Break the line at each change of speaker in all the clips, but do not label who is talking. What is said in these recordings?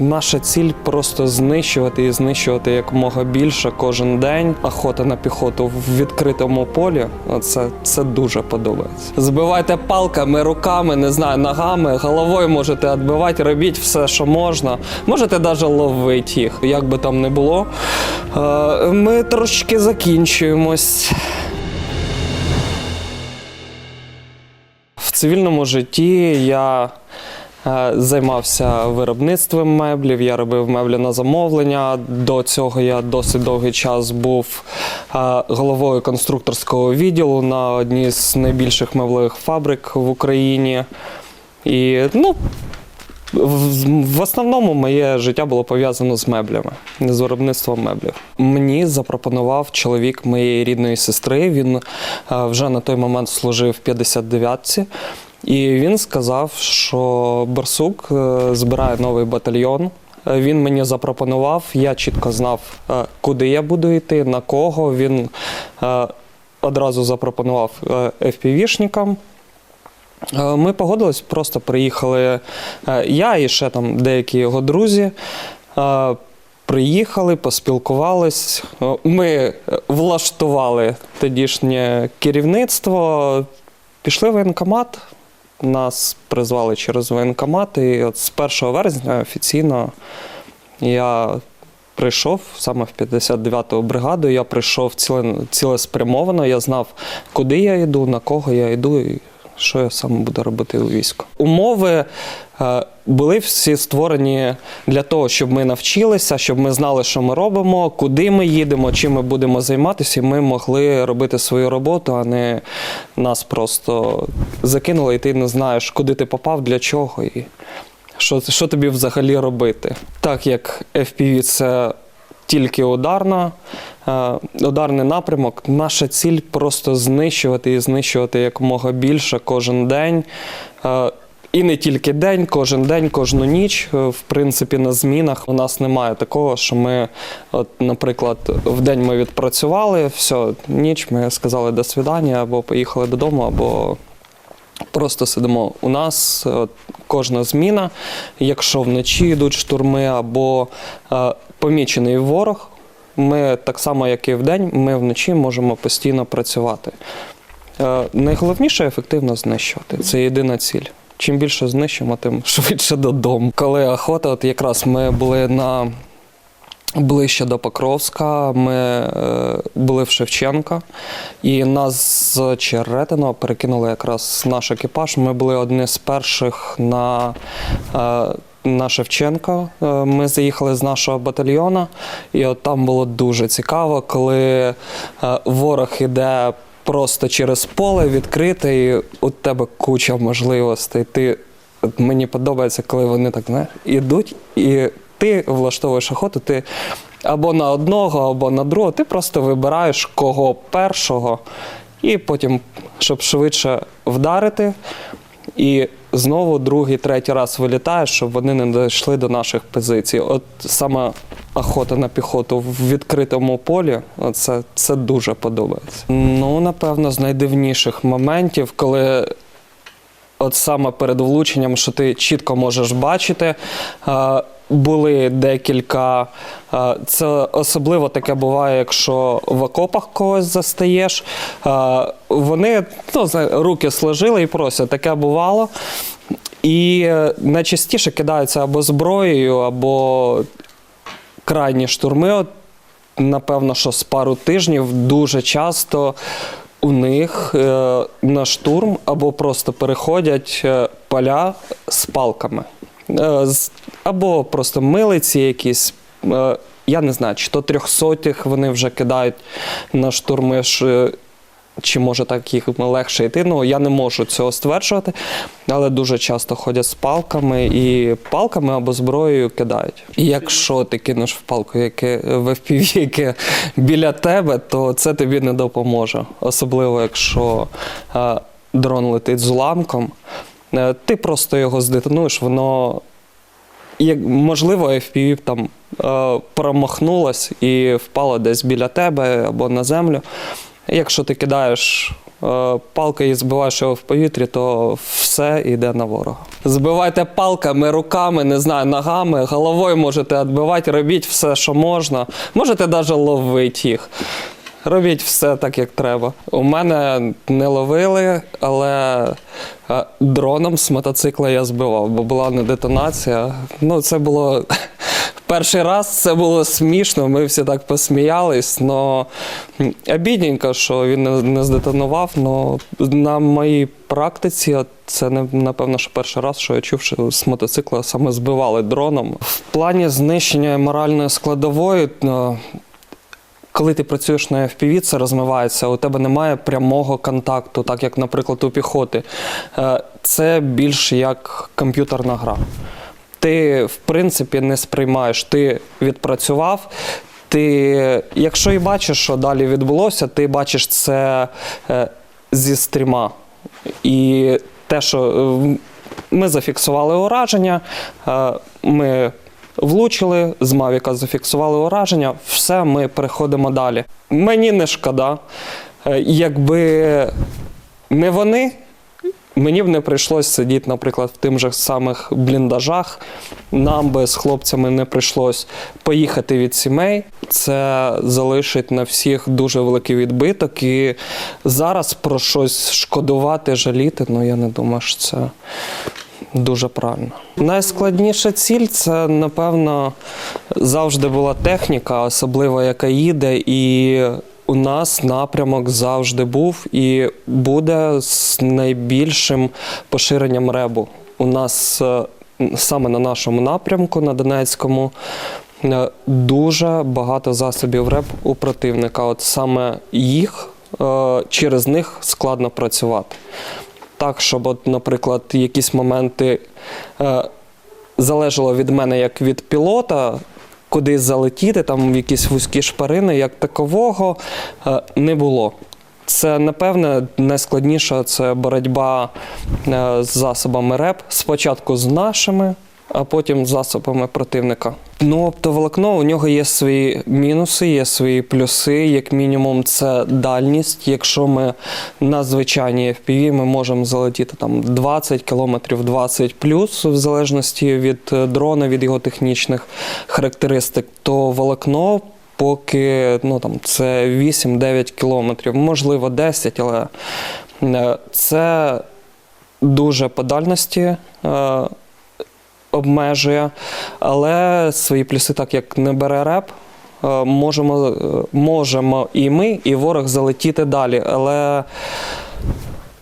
Наша ціль просто знищувати і знищувати якомога більше кожен день. Охота на піхоту в відкритому полі. Це, це дуже подобається. Збивайте палками, руками, не знаю, ногами, головою можете відбивати, робіть все, що можна. Можете навіть ловити їх, як би там не було. Е, Ми трошечки закінчуємось. В цивільному житті я займався виробництвом меблів, я робив меблі на замовлення. До цього я досить довгий час був е, головою конструкторського відділу на одній з найбільших меблевих фабрик в Україні. І ну, в, в основному моє життя було пов'язано з меблями, з виробництвом меблів. Мені запропонував чоловік моєї рідної сестри. Він е, вже на той момент служив в 59-ці. І він сказав, що Барсук е, збирає новий батальйон. Е, Він мені запропонував, я чітко знав, е, куди я буду йти, на кого. Він одразу запропонував FPV-шникам. Ми погодились, просто приїхали я і ще там деякі його друзі. Приїхали, поспілкувались. Ми влаштували тодішнє керівництво, пішли в воєнкомат. Нас призвали через воєнкомат, і от з 1 вересня офіційно я прийшов саме в 59-ту бригаду. Я прийшов ціле, цілеспрямовано. Я знав, куди я йду, на кого я йду і що я саме буду робити у війську. Умови е, були всі створені для того, щоб ми навчилися, щоб ми знали, що ми робимо, куди ми їдемо, чим ми будемо займатися, і ми могли робити свою роботу, а не нас просто закинули, і ти не знаєш, куди ти попав, для чого і що, що тобі взагалі робити. Так як FPV це тільки ударна, е, ударний напрямок, наша ціль просто знищувати і знищувати якомога більше кожен день. Е, І не тільки день, кожен день, кожну ніч. Е, В принципі, на змінах у нас немає такого, що ми, от, наприклад, в день ми відпрацювали, все, ніч ми сказали до свидання, або поїхали додому, або Просто сидимо. У нас е, кожна зміна, якщо вночі йдуть штурми або е, помічений ворог, ми так само, як і вдень, ми вночі можемо постійно працювати. Е, найголовніше ефективно знищувати. Це єдина ціль. Чим більше знищимо, тим швидше додому. Коли охота, от якраз ми були на Ближче до Покровська ми е, були в Шевченка, і нас з Черетиного перекинули якраз наш екіпаж. Ми були одні з перших на, е, на Шевченка. Е, Ми заїхали з нашого батальйону, і от там було дуже цікаво, коли ворог іде просто через поле відкрите, і у тебе куча можливостей. Ти мені подобається, коли вони так знаєш, ідуть, і ти влаштовуєш охоту, ти або на одного, або на другого. Ти просто вибираєш кого першого, і потім, щоб швидше вдарити, і знову другий, третій раз вилітаєш, щоб вони не дійшли до наших позицій. От саме охота на піхоту в відкритому полі, це, це дуже подобається. Ну, напевно, з найдивніших моментів, коли от саме перед влученням, що ти чітко можеш бачити. Були декілька. е, Це особливо таке буває, якщо в окопах когось застаєш. Е, Вони ну, руки сложили і просять. Таке бувало. І е, найчастіше кидаються або зброєю, або крайні штурми. От, напевно, що з пару тижнів дуже часто у них на штурм або просто переходять поля з палками. Або просто милиці якісь. Е, я не знаю, чи то трьохсотих вони вже кидають на штурми. Чи може так їх легше йти? Ну я не можу цього стверджувати, але дуже часто ходять з палками і палками або зброєю кидають. І якщо ти кинеш в палку, яке в FPV, яке біля тебе, то це тобі не допоможе. Особливо, якщо е, дрон летить з уламком, е, ти просто його здетонуєш, воно як можливо, FPV там е, промахнулась і впала десь біля тебе або на землю. Якщо ти кидаєш е, палка і збиваєш його в повітрі, то все йде на ворога. Збивайте палками, руками, не знаю, ногами, головою можете відбивати, робіть все, що можна. Можете навіть ловити їх. Робіть все так, як треба. У мене не ловили, але е, дроном з мотоцикла я збивав, бо була не детонація. Ну, це було перший раз, це було смішно. Ми всі так посміялись. Но обідненько, що він не, здетонував. Но на моїй практиці це не напевно, що перший раз, що я чув, що з мотоцикла саме збивали дроном. В плані знищення моральної складової. Коли ти працюєш на FPV, це розмивається, у тебе немає прямого контакту, так як, наприклад, у піхоти. Е, Це більш як комп'ютерна гра. Ти, в принципі, не сприймаєш, ти відпрацював. Ти, якщо і бачиш, що далі відбулося, ти бачиш це е, зі стріма. І те, що ми зафіксували ураження, е, ми влучили, з Мавіка зафіксували ураження, все, ми переходимо далі. Мені не шкода. Е, Якби не вони, мені б не прийшлось сидіти, наприклад, в тим же самих бліндажах. Нам би з хлопцями не прийшлось поїхати від сімей. Це залишить на всіх дуже великий відбиток. І зараз про щось шкодувати, жаліти, ну я не думаю, що це дуже правильно. Найскладніша ціль це, напевно, завжди була техніка, особливо яка їде, і у нас напрямок завжди був і буде з найбільшим поширенням ребу. У нас е, саме на нашому напрямку, на Донецькому, е, дуже багато засобів РЕБ у противника. От саме їх е, через них складно працювати. Так, щоб, от, наприклад, якісь моменти е, залежало від мене як від пілота, кудись залетіти, там в якісь вузькі шпарини, як такового е, не було. Це, напевне, найскладніша це боротьба е, з засобами РЕП. Спочатку з нашими, а потім з засобами противника. Ну, оптоволокно, у нього є свої мінуси, є свої плюси. Як мінімум, це дальність. Якщо ми на звичайній FPV ми можемо залетіти там 20 кілометрів, 20 плюс, в залежності від е, дрона, від його технічних характеристик, то волокно. Поки ну там це 8-9 кілометрів, можливо 10, але е, це дуже по дальності е, обмежує. Але свої плюси, так як не бере реп, е, можемо, е, можемо і ми, і ворог залетіти далі. Але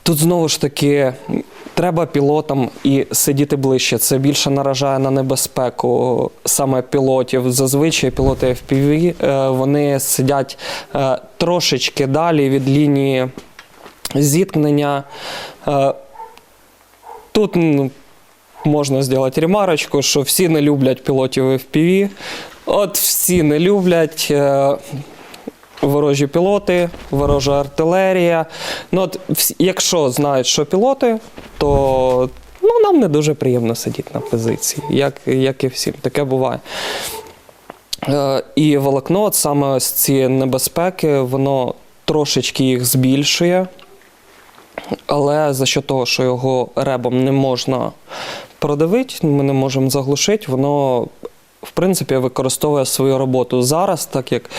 тут знову ж таки. Треба пілотам і сидіти ближче. Це більше наражає на небезпеку саме пілотів. Зазвичай пілоти FPV, е, вони сидять трошечки далі від лінії зіткнення. Тут ну, можна зробити ремарочку, що всі не люблять пілотів FPV. От всі не люблять. е, Ворожі пілоти, ворожа артилерія. Ну, от, якщо знають, що пілоти, то ну, нам не дуже приємно сидіти на позиції, як, як і всім. Таке буває. Е, і волокно, от саме ось ці небезпеки, воно трошечки їх збільшує. Але за що того, що його ребом не можна продавити, ми не можемо заглушити, воно в принципі використовує свою роботу зараз, так як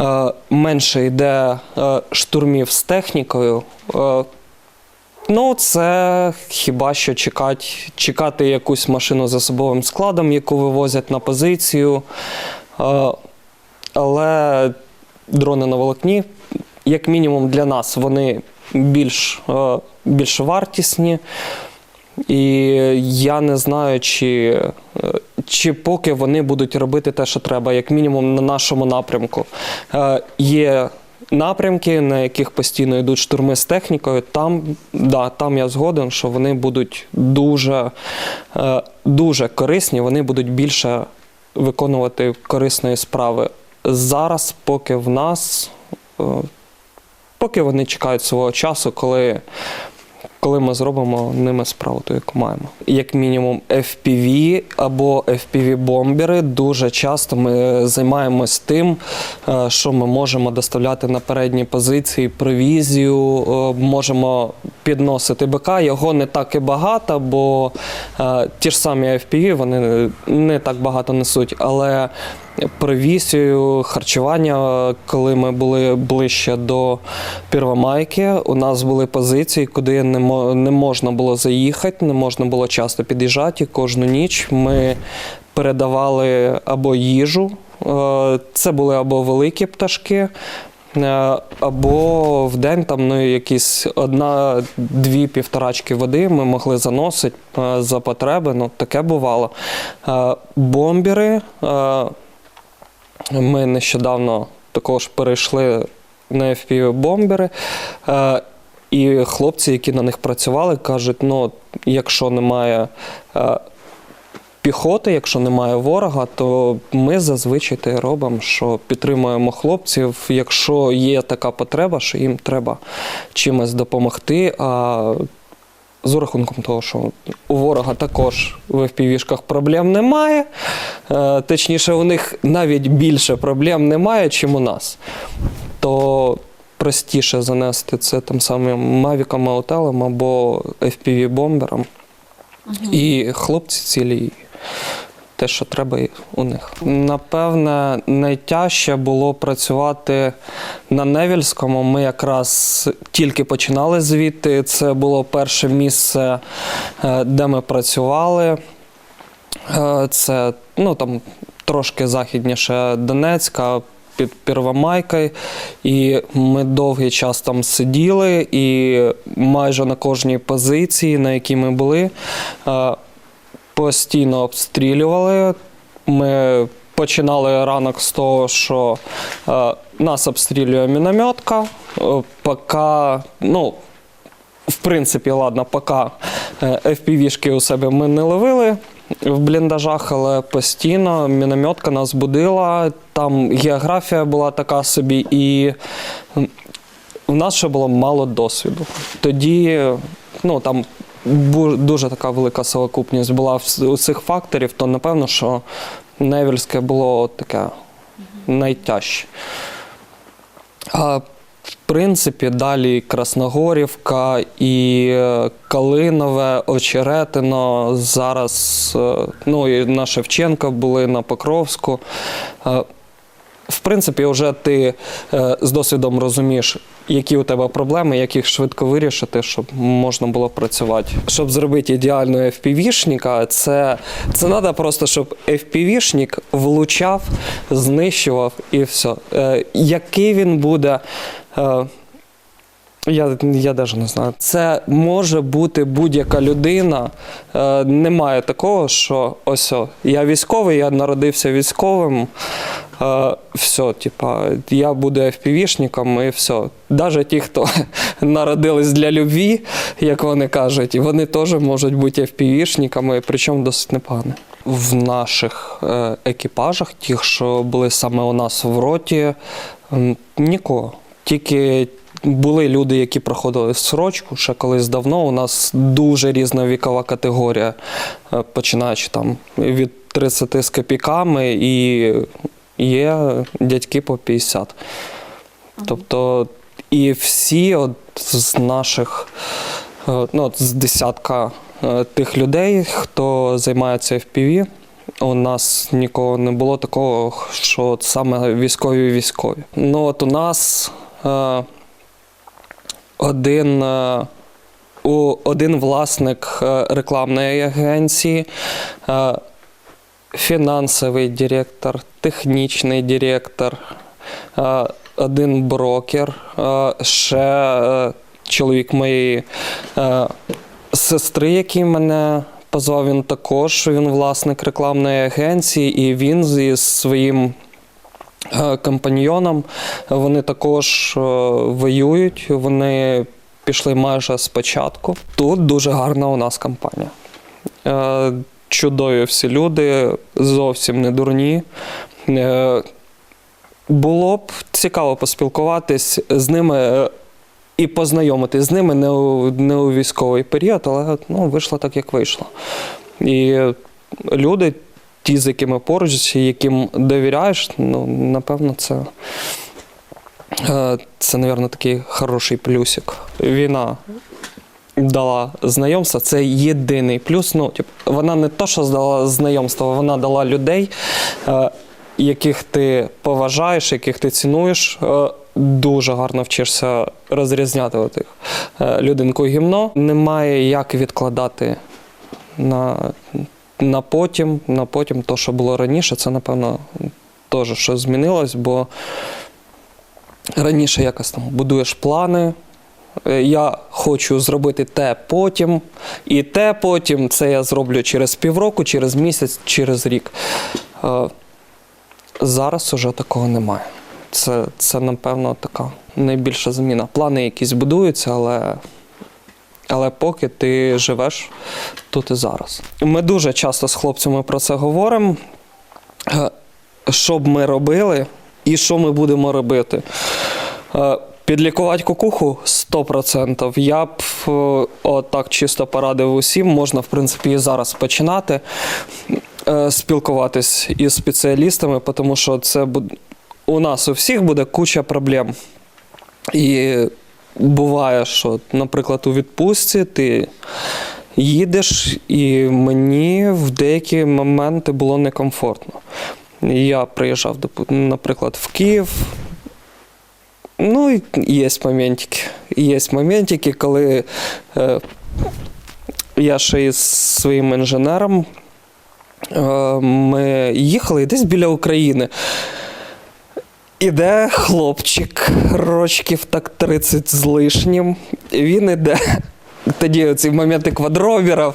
е, менше йде е, штурмів з технікою. Е, Ну, це хіба що чекати, чекати якусь машину з особовим складом, яку вивозять на позицію. Е, Але дрони на волокні, як мінімум для нас, вони більш, е, більш вартісні. І я не знаю, чи, е, чи поки вони будуть робити те, що треба, як мінімум на нашому напрямку. Е, Є напрямки, на яких постійно йдуть штурми з технікою. Там, да, там я згоден, що вони будуть дуже, е, дуже корисні, вони будуть більше виконувати корисної справи. Зараз, поки в нас, поки вони чекають свого часу, коли коли ми зробимо ними справу, то яку маємо. Як мінімум, FPV або FPV-бомбери. Дуже часто ми займаємось тим, е, що ми можемо доставляти на передні позиції провізію, е, можемо підносити БК. Його не так і багато, бо е, ті ж самі FPV вони не так багато несуть, але провісію, харчування, коли ми були ближче до Первомайки, у нас були позиції, куди не, можна було заїхати, не можна було часто під'їжджати. І Кожну ніч ми передавали або їжу, е, це були або великі пташки. е, Або в день там ну, якісь одна, дві півторачки води ми могли заносити е, за потреби. Ну, таке бувало. Бомбери. Ми нещодавно також перейшли на FPV-бомбери. Е, і хлопці, які на них працювали, кажуть: ну, якщо немає е, піхоти, якщо немає ворога, то ми зазвичай те робимо, що підтримуємо хлопців, якщо є така потреба, що їм треба чимось допомогти. А з урахунком того, що у ворога також в FPV-шках проблем немає. Е, Точніше, у них навіть більше проблем немає, чим у нас. То простіше занести це там самим Мавіком Аутелем або FPV-бомбером. І хлопці цілі. Те, що треба у них. Напевне, найтяжче було працювати на Невільському. Ми якраз тільки починали звідти. Це було перше місце, е, де ми працювали. Е, Це ну, там, трошки західніше Донецька, під Первомайкою. І ми довгий час там сиділи, і майже на кожній позиції, на якій ми були, е, постійно обстрілювали. Ми починали ранок з того, що е, нас обстрілює мінометка, е, поки, ну, в принципі, ладно, поки е, FPV-шки у себе ми не ловили в бліндажах, але постійно мінометка нас будила. Там географія була така собі, і у нас ще було мало досвіду. Тоді ну, там дуже така велика совокупність була вс- усіх факторів, то напевно, що Невельське було таке найтяжче. А в принципі, далі Красногорівка і е, Калинове, Очеретино. Зараз е, ну, і на Шевченка були на Покровську. Е, В принципі, вже ти е, з досвідом розумієш, які у тебе проблеми, як їх швидко вирішити, щоб можна було працювати. Щоб зробити ідеального FPV-шника, це, це треба просто, щоб FPV-шник влучав, знищував і все. Е, який він буде. Е, я, я навіть не знаю. Це може бути будь-яка людина. Е, немає такого, що ось о, я військовий, я народився військовим. Е, все, типа, я буду FPV-шником і все. Навіть ті, хто народились для любві, як вони кажуть, вони теж можуть бути FPV-шниками, причому досить непогано. В наших е, екіпажах, тих, що були саме у нас в роті, м, нікого. Тільки були люди, які проходили срочку ще колись давно. У нас дуже різна вікова категорія, е, починаючи там від 30 з копійками, і є дядьки по 50. Тобто, і всі от з наших, е, ну, от з десятка е, тих людей, хто займається FPV, у нас нікого не було такого, що от саме військові військові. Ну от у нас один, е, один власник е, рекламної агенції, е, фінансовий директор, технічний директор, один брокер, ще чоловік моєї сестри, який мене позвав, він також він власник рекламної агенції, і він зі своїм компаньйоном вони також е, воюють. Вони пішли майже спочатку. Тут дуже гарна у нас компанія. Е, Чудові всі люди, зовсім не дурні. Е, Було б цікаво поспілкуватись з ними. е, і познайомитись з ними не у, не у військовий період, але ну, вийшло так, як вийшло. І люди, ті, з якими поруч, яким довіряєш, ну, напевно, це. Е, Це, мабуть, такий хороший плюсик. Війна дала знайомство, це єдиний плюс. Ну, тип, вона не то, що дала знайомство, вона дала людей, е, яких ти поважаєш, яких ти цінуєш. Е, Дуже гарно вчишся розрізняти отих людинку гімно. Немає як відкладати на, на потім, на потім то, що було раніше, це, напевно, теж що змінилось, бо раніше якось там будуєш плани. е, Я хочу зробити те потім, і те потім це я зроблю через півроку, через місяць, через рік. Е, Зараз уже такого немає. Це, це напевно, така найбільша зміна. Плани якісь будуються, але, але поки ти живеш тут і зараз. Ми дуже часто з хлопцями про це говоримо. Е, Що б ми робили і що ми будемо робити. Е, Підлікувати кукуху 100%. Я б е, отак чисто порадив усім. Можна, в принципі, і зараз починати спілкуватись із спеціалістами, тому що це у нас у всіх буде куча проблем. І буває, що, наприклад, у відпустці ти їдеш, і мені в деякі моменти було некомфортно. Я приїжджав, наприклад, в Київ. Ну, є моментики. Є моментики, коли е, я ще із своїм інженером е, ми їхали десь біля України. Іде хлопчик, рочків так 30 з лишнім. Він іде. Тоді оці моменти квадроберів.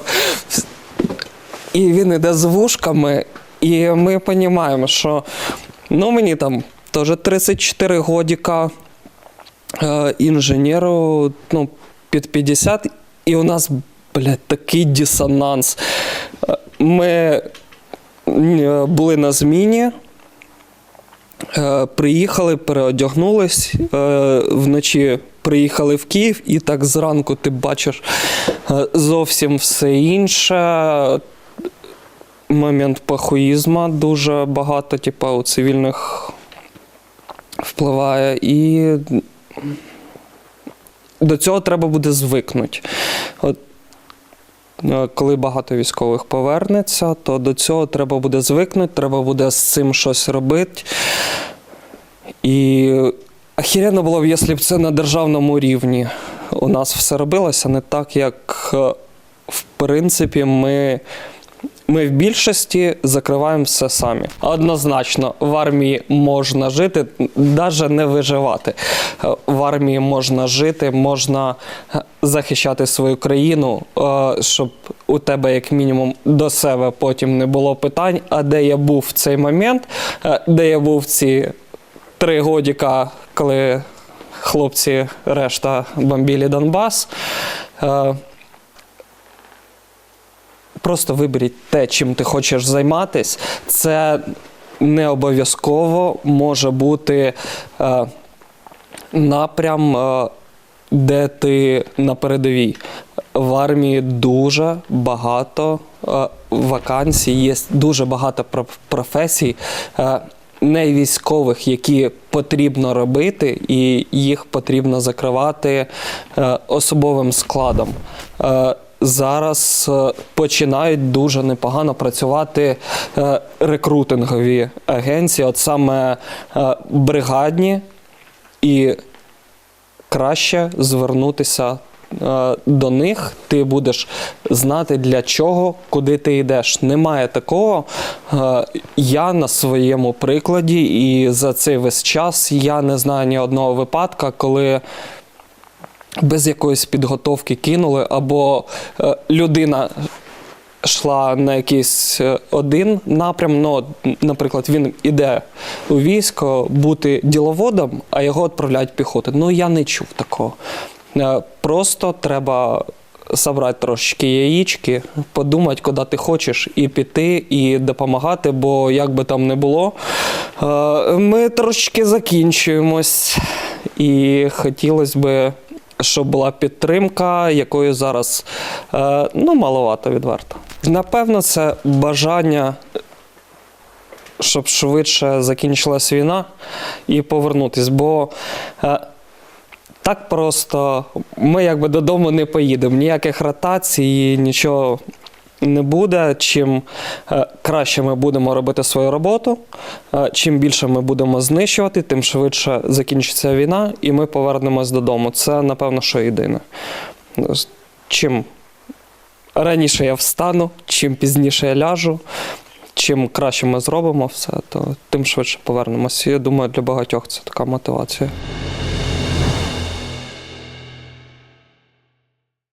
І він іде з вушками, і ми розуміємо, що ну, мені там теж 34 годіка, е, інженеру ну, під 50, і у нас, блядь, такий дисонанс. Е, Ми е, були на зміні. Е, Приїхали, переодягнулись е, вночі. Приїхали в Київ, і так зранку ти бачиш е, зовсім все інше. Момент пахуїзма дуже багато, типа, у цивільних впливає. І до цього треба буде звикнути. От Коли багато військових повернеться, то до цього треба буде звикнути, треба буде з цим щось робити. І охеренно було б, якщо б це на державному рівні у нас все робилося не так, як е, в принципі ми. Ми в більшості закриваємо все самі. Однозначно, в армії можна жити, навіть не виживати. В армії можна жити, можна е, захищати свою країну, е, щоб у тебе, як мінімум, до себе потім не було питань. А де я був в цей момент, е, де я був ці три годіка, коли хлопці решта бомбілі Донбас. Просто виберіть те, чим ти хочеш займатися. Це не обов'язково може бути е, напрям, е, де ти на передовій. В армії дуже багато е, вакансій, є дуже багато професій. Е, не військових, які потрібно робити, і їх потрібно закривати е, особовим складом. Е, зараз е, починають дуже непогано працювати е, рекрутингові агенції, от саме е, бригадні, і краще звернутися до них. Ти будеш знати для чого, куди ти йдеш. Немає такого. Я на своєму прикладі, і за цей весь час я не знаю ні одного випадка, коли без якоїсь підготовки кинули, або е, людина йшла на якийсь е, один напрям. Ну, наприклад, він іде у військо бути діловодом, а його відправляють піхоти. Ну я не чув такого. Е, Просто треба. Забрати трошечки яєчки, подумати, куди ти хочеш, і піти, і допомагати, бо як би там не було, ми трошечки закінчуємось. І хотілося би щоб була підтримка, якої зараз е, ну, маловато відверто. Напевно, це бажання, щоб швидше закінчилась війна і повернутися. Бо е, так просто ми якби додому не поїдемо. Ніяких ротацій, нічого не буде. Чим е, краще ми будемо робити свою роботу, е, чим більше ми будемо знищувати, тим швидше закінчиться війна, і ми повернемось додому. Це, напевно, що єдине. Чим раніше я встану, чим пізніше я ляжу, чим краще ми зробимо все, то тим швидше повернемося. Я думаю, для багатьох це така мотивація.